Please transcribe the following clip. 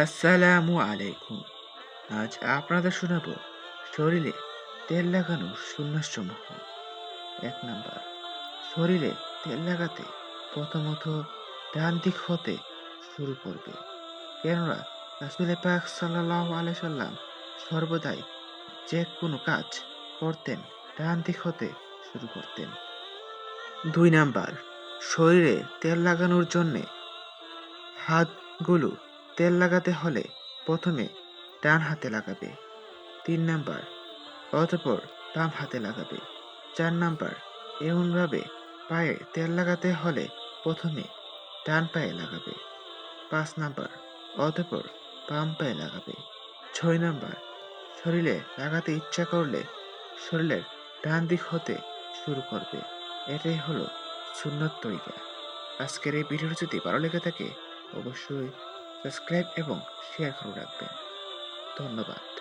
আসসালামু আলাইকুম। আজ আপনাদের শোনাব শরীরে তেল লাগানোর সুন্নাসমূহ এক নাম্বার, শরীরে তেল লাগাতে প্রথমত ডান দিক হতে শুরু করবে। কেননা রাসুল পাক সাল্লাহ আলাই সাল্লাম সর্বদাই যে কোনো কাজ করতেন ডান দিক হতে শুরু করতেন। দুই নাম্বার, শরীরে তেল লাগানোর জন্যে হাতগুলো তেল লাগাতে হলে প্রথমে ডান হাতে লাগাবে। তিন নাম্বার, অতঃপর বাম হাতে লাগাবে। চার নাম্বার, এমনভাবে পায়ে তেল লাগাতে হলে প্রথমে ডান পায়ে লাগাবে। পাঁচ নাম্বার, অতঃপর বাম পায়ে লাগাবে। ছয় নাম্বার, শরীরে লাগাতে ইচ্ছা করলে শরীরের ডান দিক হতে শুরু করবে। এটাই হলো সুন্নত তরিকা। আজকের এই ভিডিওটি যদি ভালো লেগে থাকে, অবশ্যই সাবস্ক্রাইব এবং শেয়ার করে রাখবেন। ধন্যবাদ।